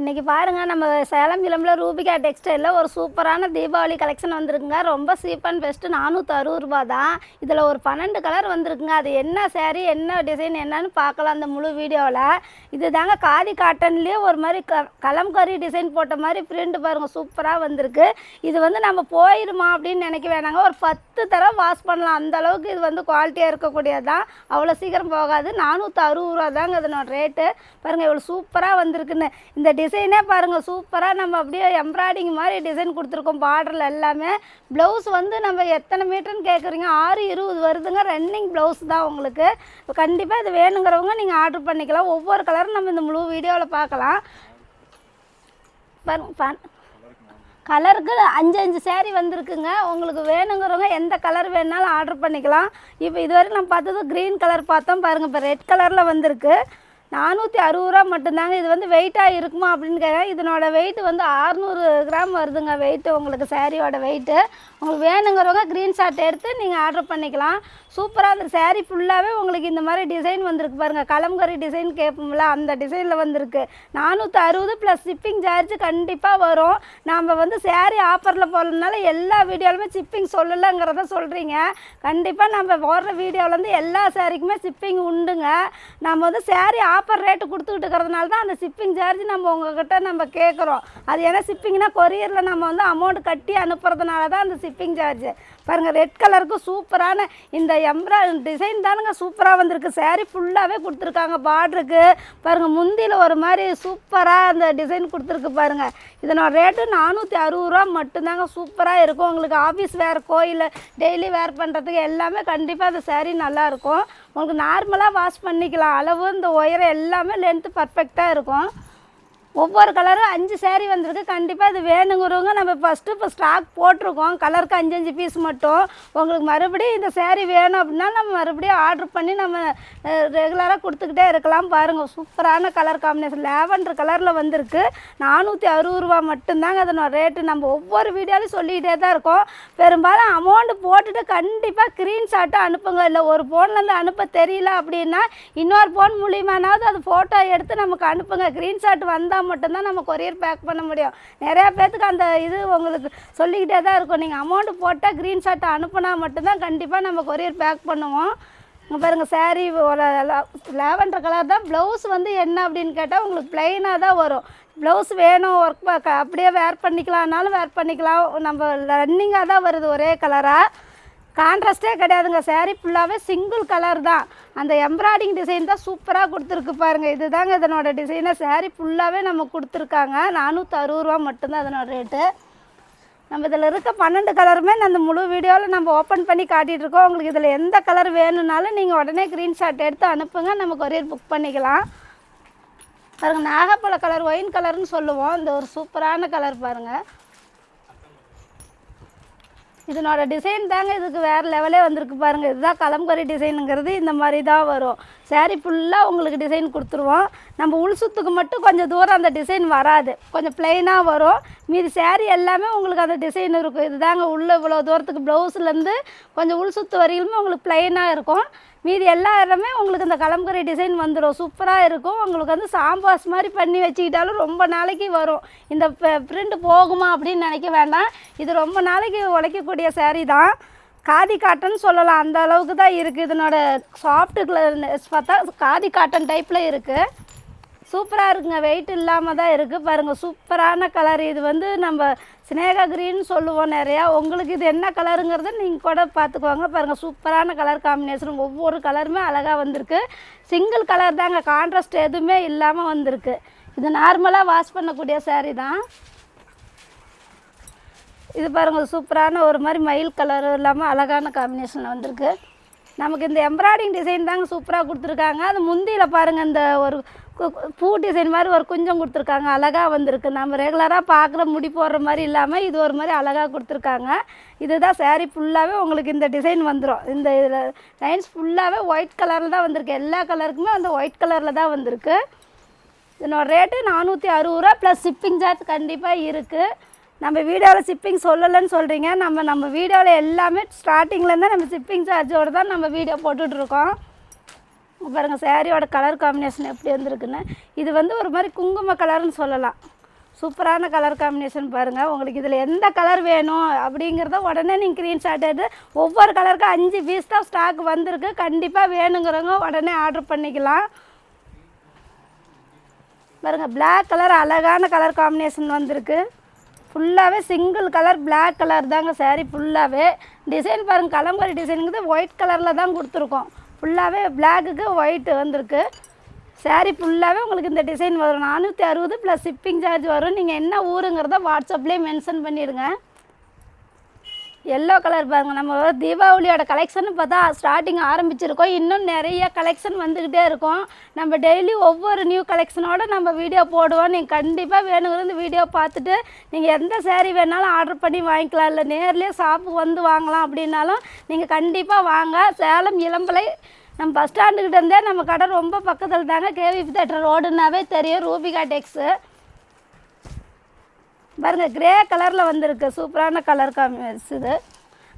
இன்றைக்கி பாருங்கள் நம்ம சேலம் கிளம்பில் ரூபிகா டெக்ஸ்டைலில் ஒரு சூப்பரான தீபாவளி கலெக்ஷன் வந்திருக்குங்க. ரொம்ப சீப் அண்ட் பெஸ்ட்டு நானூற்றி அறுபது ரூபா தான் இதில் ஒரு பன்னெண்டு கலர் வந்திருக்குங்க. அது என்ன சேரீ என்ன டிசைன் என்னன்னு பார்க்கலாம் அந்த முழு வீடியோவில் இது தாங்க காதி காட்டன்லேயே ஒரு மாதிரி க கலம்கரி டிசைன் போட்ட மாதிரி பிரிண்ட் பாருங்கள் சூப்பராக வந்திருக்கு. இது வந்து நம்ம போயிடுமா அப்படின்னு நினைக்க வேணாங்க. ஒரு பத்து தடவை வாஷ் பண்ணலாம். அந்த அளவுக்கு இது வந்து குவாலிட்டியாக இருக்கக்கூடியது தான் அவ்வளோ சீக்கிரம் போகாது. நானூற்றி அறுபது ரூபா தாங்க இதனோட ரேட்டு பாருங்கள் இவ்வளோ சூப்பராக வந்திருக்குன்னு. இந்த டிசைன் டிசைனே பாருங்கள் சூப்பராக நம்ம அப்படியே எம்ப்ராய்டிங் மாதிரி டிசைன் கொடுத்துருக்கோம் பார்டரில் எல்லாமே. ப்ளவுஸ் வந்து நம்ம எத்தனை மீட்டர்னு கேட்குறீங்க ஆறு இருபது வருதுங்க ரன்னிங் ப்ளவுஸ் தான் உங்களுக்கு. கண்டிப்பாக இது வேணுங்கிறவங்க நீங்கள் ஆர்டர் பண்ணிக்கலாம். ஒவ்வொரு கலரும் நம்ம இந்த முழு வீடியோவில் பார்க்கலாம். பாருங்க பா- கலருக்கு அஞ்சு அஞ்சு சேரீ வந்திருக்குங்க. உங்களுக்கு வேணுங்கிறவங்க எந்த கலர் வேணாலும் ஆர்டர் பண்ணிக்கலாம். இப்போ இதுவரை நம்ம பார்த்தது க்ரீன் கலர் பார்த்தோம். பாருங்கள் இப்போ ரெட் கலரில் வந்திருக்கு. நானூற்றி அறுபது ரூபா மட்டும்தாங்க. இது வந்து வெயிட்டாக இருக்குமா அப்படின்னு கேட்குறேன் இதனோட வெயிட் வந்து 600 கிராம் வருதுங்க வெயிட்டு உங்களுக்கு சேரீயோட வெயிட்டு உங்களுக்கு வேணுங்கிறவங்க க்ரீன் ஷார்ட் எடுத்து நீங்கள் ஆர்டர் பண்ணிக்கலாம். சூப்பராக அந்த சேரீ ஃபுல்லாகவே உங்களுக்கு இந்த மாதிரி டிசைன் வந்திருக்கு பாருங்கள் கலம்கரி டிசைன் கேட்போம்ல அந்த டிசைனில் வந்திருக்கு. நானூற்றி அறுபது ப்ளஸ் ஷிப்பிங் சார்ஜ் கண்டிப்பாக வரும். நாம் வந்து சேரீ ஆஃபரில் போகிறதுனால எல்லா வீடியோலுமே ஷிப்பிங் சொல்லலைங்கிறத சொல்கிறீங்க கண்டிப்பாக நம்ம போடுற வீடியோவிலேருந்து எல்லா சேரீக்குமே ஷிப்பிங் உண்டுங்க. நம்ம வந்து saree ப்ராப்பர் ரேட்டு கொடுத்துக்கிட்டு இருக்கிறதுனால தான் அந்த ஷிப்பிங் சார்ஜ் நம்ம உங்ககிட்ட நம்ம கேட்குறோம் அது ஏன்னா ஷிப்பிங்னா கொரியரில் நம்ம வந்து அமௌண்ட் கட்டி அனுப்புறதுனால தான் அந்த ஷிப்பிங் சார்ஜ் பாருங்கள் ரெட் கலருக்கு சூப்பரான இந்த எம்ப்ரா டிசைன் தானுங்க சூப்பராக வந்திருக்கு. saree ஃபுல்லாகவே கொடுத்துருக்காங்க பார்டருக்கு. பாருங்கள் முந்தியில் ஒரு மாதிரி சூப்பராக அந்த டிசைன் கொடுத்துருக்கு பாருங்கள் இதனோட ரேட்டு நானூற்றி அறுபது ரூபா மட்டும்தாங்க சூப்பராக இருக்கும். உங்களுக்கு ஆஃபீஸ் வேறு கோயில் டெய்லி வேர் பண்ணுறதுக்கு எல்லாமே கண்டிப்பாக அந்த சேரீ நல்லாயிருக்கும் உங்களுக்கு நார்மலாக வாஷ் பண்ணிக்கலாம். அளவு இந்த உயரம் எல்லாமே லென்த்து பர்ஃபெக்டாக இருக்கும். ஒவ்வொரு கலரும் அஞ்சு சேரீ வந்திருக்கு. கண்டிப்பாக இது வேணுங்கிறவங்க நம்ம ஃபஸ்ட்டு இப்போ ஸ்டாக் போட்டிருக்கோம். கலருக்கு அஞ்சு அஞ்சு பீஸ் மட்டும். உங்களுக்கு மறுபடியும் இந்த சேரீ வேணும் அப்படின்னா நம்ம மறுபடியும் ஆர்டர் பண்ணி நம்ம ரெகுலராக கொடுத்துக்கிட்டே இருக்கலாம். பாருங்கள் சூப்பரான கலர் காம்பினேஷன் லேவண்டர் கலரில் வந்திருக்கு. நானூற்றி அறுபது ரூபா மட்டும்தாங்க அதனோட ரேட்டு நம்ம ஒவ்வொரு வீடியோலையும் சொல்லிக்கிட்டே தான் இருக்கோம். பெரும்பாலும் அமௌண்ட் போட்டுட்டு கண்டிப்பாக ஸ்க்ரீன்ஷாட்டை அனுப்புங்க. இல்லை ஒரு ஃபோன்லேருந்து அனுப்ப தெரியல அப்படின்னா இன்னொரு ஃபோன் மூலியமானாவது அது ஃபோட்டோ எடுத்து நமக்கு அனுப்புங்க. ஸ்க்ரீன்ஷாட் வந்தால் மட்டும்தான் நம்ம கொரியர் பேக் பண்ண முடியும். நிறையா பேர்த்துக்கு அந்த இது உங்களுக்கு சொல்லிக்கிட்டே தான் இருக்கும். நீங்கள் அமௌண்ட் போட்டால் ஸ்க்ரீன்ஷாட்டை அனுப்புனா மட்டும்தான் கண்டிப்பாக நம்ம கொரியர் பேக் பண்ணுவோம். இங்கே பாருங்கள் saree லேவண்டர் கலர் தான். ப்ளவுஸ் வந்து என்ன அப்படின்னு கேட்டால் உங்களுக்கு ப்ளைனாக தான் வரும். ப்ளவுஸ் வேணும் ஒர்க் அப்படியே வேர் பண்ணிக்கலாம்னாலும் வேர் பண்ணிக்கலாம். நம்ம ரன்னிங்காக தான் வருது ஒரே கலராக கான்ட்ராஸ்டே கிடையாதுங்க. சேரீ ஃபுல்லாகவே சிங்கிள் கலர் தான். அந்த எம்ப்ராய்டிங் டிசைன் தான் சூப்பராக கொடுத்துருக்கு பாருங்கள் இதுதாங்க இதனோட டிசைனை saree ஃபுல்லாகவே நம்ம கொடுத்துருக்காங்க. நானூற்றி அறுபது ரூபா மட்டும்தான் அதனோட ரேட்டு நம்ம இதில் இருக்க பன்னெண்டு கலருமே அந்த முழு வீடியோவில் நம்ம ஓப்பன் பண்ணி காட்டிகிட்ருக்கோம் உங்களுக்கு இதில் எந்த கலர் வேணும்னாலும் நீங்கள் உடனே க்ரீன்ஷாட் எடுத்து அனுப்புங்க. நம்ம கொரியர் புக் பண்ணிக்கலாம். பாருங்கள் நாகப்பழ கலர் ஒயின் கலர்னு சொல்லுவோம். இந்த ஒரு சூப்பரான கலர் பாருங்கள் இதனோட டிசைன் தாங்க இதுக்கு வேறு லெவலே வந்திருக்கு பாருங்கள் இதுதான் கலம்கரி டிசைனுங்கிறது இந்த மாதிரி தான் வரும். சேரீ ஃபுல்லாக உங்களுக்கு டிசைன் கொடுத்துருவோம். நம்ம உள் சுத்துக்கு மட்டும் கொஞ்சம் தூரம் அந்த டிசைன் வராது. கொஞ்சம் ப்ளைனாக வரும். மீதி சேரீ எல்லாமே உங்களுக்கு அந்த டிசைன் இருக்கும். இதுதாங்க உள்ளே இவ்வளோ தூரத்துக்கு ப்ளவுஸ்லேருந்து கொஞ்சம் உள் சுத்து வரையிலுமே உங்களுக்கு ப்ளைனாக இருக்கும். மீதி எல்லா இடமே உங்களுக்கு இந்த கலம்கரை டிசைன் வந்துடும் சூப்பராக இருக்கும். உங்களுக்கு வந்து சாம்பாஸ் மாதிரி பண்ணி வச்சுக்கிட்டாலும் ரொம்ப நாளைக்கு வரும். இந்த பிரிண்ட் போகுமா அப்படின்னு நினைக்க வேண்டாம். இது ரொம்ப நாளைக்கு உழைக்கக்கூடிய சேரீ தான். காதி காட்டன் சொல்லலாம். அந்த அளவுக்கு தான் இருக்குது இதனோட சாஃப்ட் பார்த்தா காதி காட்டன் டைப்பில் இருக்குது சூப்பராக இருக்குங்க. வெயிட் இல்லாமல் தான் இருக்குது பாருங்கள் சூப்பரான கலர் இது வந்து நம்ம ஸ்னேகா க்ரீன் சொல்லுவோம் நிறையா. உங்களுக்கு இது என்ன கலருங்கிறத நீங்கள் கூட பார்த்துக்குவாங்க பாருங்கள் சூப்பரான கலர் காம்பினேஷன் ஒவ்வொரு கலருமே அழகாக வந்திருக்கு. சிங்கிள் கலர் தாங்க. கான்ட்ராஸ்ட் எதுவுமே இல்லாமல் வந்திருக்கு. இது நார்மலாக வாஷ் பண்ணக்கூடிய சேரீ தான். இது பாருங்கள் சூப்பரான ஒரு மாதிரி மயில் கலர் இல்லாமல் அழகான காம்பினேஷனில் வந்திருக்கு. நமக்கு இந்த எம்ப்ராய்டிங் டிசைன் தாங்க சூப்பராக கொடுத்துருக்காங்க. அது முந்தியில் பாருங்கள் இந்த ஒரு பூ டிசைன் மாதிரி ஒரு குஞ்சம் கொடுத்துருக்காங்க. அழகாக வந்திருக்கு. நம்ம ரெகுலராக பார்க்குற முடி போடுற மாதிரி இல்லாமல் இது ஒரு மாதிரி அழகாக கொடுத்துருக்காங்க. இதுதான் சேரீ ஃபுல்லாகவே உங்களுக்கு இந்த டிசைன் வந்துடும் இந்த இதில் லைன்ஸ் ஃபுல்லாகவே ஒயிட் கலரில் தான் வந்திருக்கு. எல்லா கலருக்குமே அந்த ஒயிட் கலரில் தான் வந்திருக்கு. இதனோட ரேட்டு நானூற்றி அறுபது ரூபா ப்ளஸ் ஷிப்பிங் சார்ஜ் கண்டிப்பாக இருக்குது நம்ம வீடியோவில் ஷிப்பிங் சொல்லலைன்னு சொல்கிறீங்க நம்ம நம்ம வீடியோவில் எல்லாமே ஸ்டார்டிங்லேருந்து நம்ம ஷிப்பிங் சார்ஜோடு தான் நம்ம வீடியோ போட்டுட்ருக்கோம் இங்க பாருங்க சாரியோட கலர் காம்பினேஷன் எப்படி வந்திருக்குன்னு இது வந்து ஒரு மாதிரி குங்கும கலர்னு சொல்லலாம். சூப்பரான கலர் காம்பினேஷன் பாருங்கள் உங்களுக்கு இதில் எந்த கலர் வேணும் அப்படிங்கிறத உடனே நீங்கள் ஸ்க்ரீன்ஷாட் எடுத்து ஒவ்வொரு கலருக்கும் அஞ்சு பீஸ் தான் ஸ்டாக் வந்திருக்கு. கண்டிப்பாக வேணுங்கிறவங்க உடனே ஆர்டர் பண்ணிக்கலாம். பாருங்கள் பிளாக் கலர் அழகான கலர் காம்பினேஷன் வந்திருக்கு. ஃபுல்லாகவே சிங்கிள் கலர் பிளாக் கலர் தாங்க saree ஃபுல்லாகவே டிசைன் பாருங்கள் கலம்பரி டிசைனுங்கிறது ஒயிட் கலரில் தான் கொடுத்துருக்கோம். ஃபுல்லாகவே பிளாக்குக்கு ஒயிட் வந்திருக்கு. சாரீ ஃபுல்லாகவே உங்களுக்கு இந்த டிசைன் வரும். நானூற்றி அறுபது ப்ளஸ் ஷிப்பிங் சார்ஜ் வரும். நீங்கள் என்ன ஊருங்கிறத வாட்ஸ்அப்லேயே மென்ஷன் பண்ணிடுங்க. எல்லோ கலர் பாருங்கள் நம்ம தீபாவளியோட கலெக்ஷன் பார்த்தா ஸ்டார்டிங் ஆரம்பிச்சிருக்கோம். இன்னும் நிறைய கலெக்ஷன் வந்துக்கிட்டே இருக்கும். நம்ம டெய்லி ஒவ்வொரு நியூ கலெக்ஷனோட நம்ம வீடியோ போடுவோம். நீங்கள் கண்டிப்பாக வேணுங்கிறது வீடியோ பார்த்துட்டு நீங்கள் எந்த சேரீ வேணாலும் ஆர்டர் பண்ணி வாங்கிக்கலாம். இல்லை நேர்லேயே ஷாப்புக்கு வந்து வாங்கலாம் அப்படின்னாலும் நீங்கள் கண்டிப்பாக வாங்க. சேலம் இளம்பலை நம்ம பஸ் ஸ்டாண்டுக்கிட்டே இருந்தே நம்ம கடை ரொம்ப பக்கத்தில் தாங்க. கேவிபி தேட்டர் ரோடுனாவே தெரியும். ரூபிகா டெக்ஸு பாருங்கள் கிரே கலரில் வந்திருக்கு. சூப்பரான கலர் காமிஸ் இது.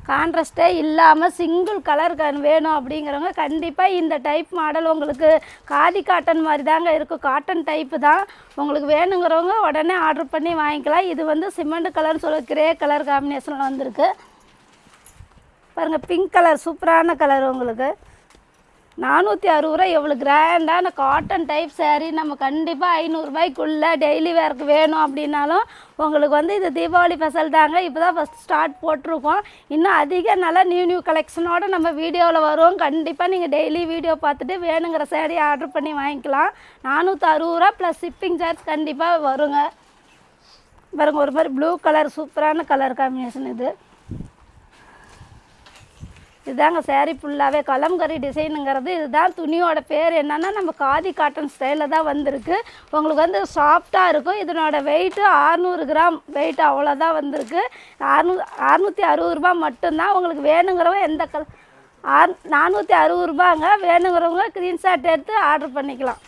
கான்ட்ராஸ்டே இல்லாமல் சிங்கிள் கலர் வேணும் அப்படிங்கிறவங்க கண்டிப்பாக இந்த டைப் மாடல் உங்களுக்கு காதி காட்டன் மாதிரி தாங்க இருக்கும் காட்டன் டைப்பு தான். உங்களுக்கு வேணுங்கிறவங்க உடனே ஆர்டர் பண்ணி வாங்கிக்கலாம். இது வந்து சிமெண்ட் கலர்னு சொல்ல கிரே கலர் காம்பினேஷனில் வந்திருக்கு. பாருங்கள் பிங்க் கலர் சூப்பரான கலர் உங்களுக்கு. நானூற்றி அறுபது ரூபா எவ்வளோ கிராண்டான காட்டன் டைப் சேரீ நம்ம கண்டிப்பாக ஐநூறுரூபாய்க்குள்ளே டெய்லி வேர்க்கு வேணும் அப்படின்னாலும் உங்களுக்கு வந்து இது தீபாவளி ஸ்பெஷல் தாங்க. இப்போ தான் ஃபஸ்ட் ஸ்டார்ட் போட்டிருக்கோம். இன்னும் அதிக நல்ல நியூ நியூ கலெக்ஷனோட நம்ம வீடியோவில் வருவோம். கண்டிப்பாக நீங்கள் டெய்லி வீடியோ பார்த்துட்டு வேணுங்கிற சேரீ ஆர்டர் பண்ணி வாங்கிக்கலாம். நானூற்றி அறுபது ரூபா ப்ளஸ் ஷிப்பிங் சார்ஜ் கண்டிப்பாக வருங்க. பாருங்க ஒரு மாதிரி ப்ளூ கலர் சூப்பரான கலர் காம்பினேஷன் இது. இதுதாங்க சேரீ ஃபுல்லாகவே கலம்கரி டிசைனுங்கிறது இதுதான். துணியோட பேர் என்னன்னா நம்ம காதி காட்டன் ஸ்டைலில் தான் வந்திருக்கு. உங்களுக்கு வந்து சாஃப்டாக இருக்கும். இதனோட வெயிட்டு ஆறுநூறு கிராம். வெயிட் அவ்வளோதான் வந்திருக்கு. அறுநூ அறுநூற்றி அறுபது ரூபா மட்டும்தான் உங்களுக்கு வேணுங்கிறவங்க எந்த கல் ஆறு நானூற்றி அறுபது ரூபாங்க வேணுங்கிறவங்க ஸ்க்ரீன்ஷாட் எடுத்து ஆர்டர் பண்ணிக்கலாம்.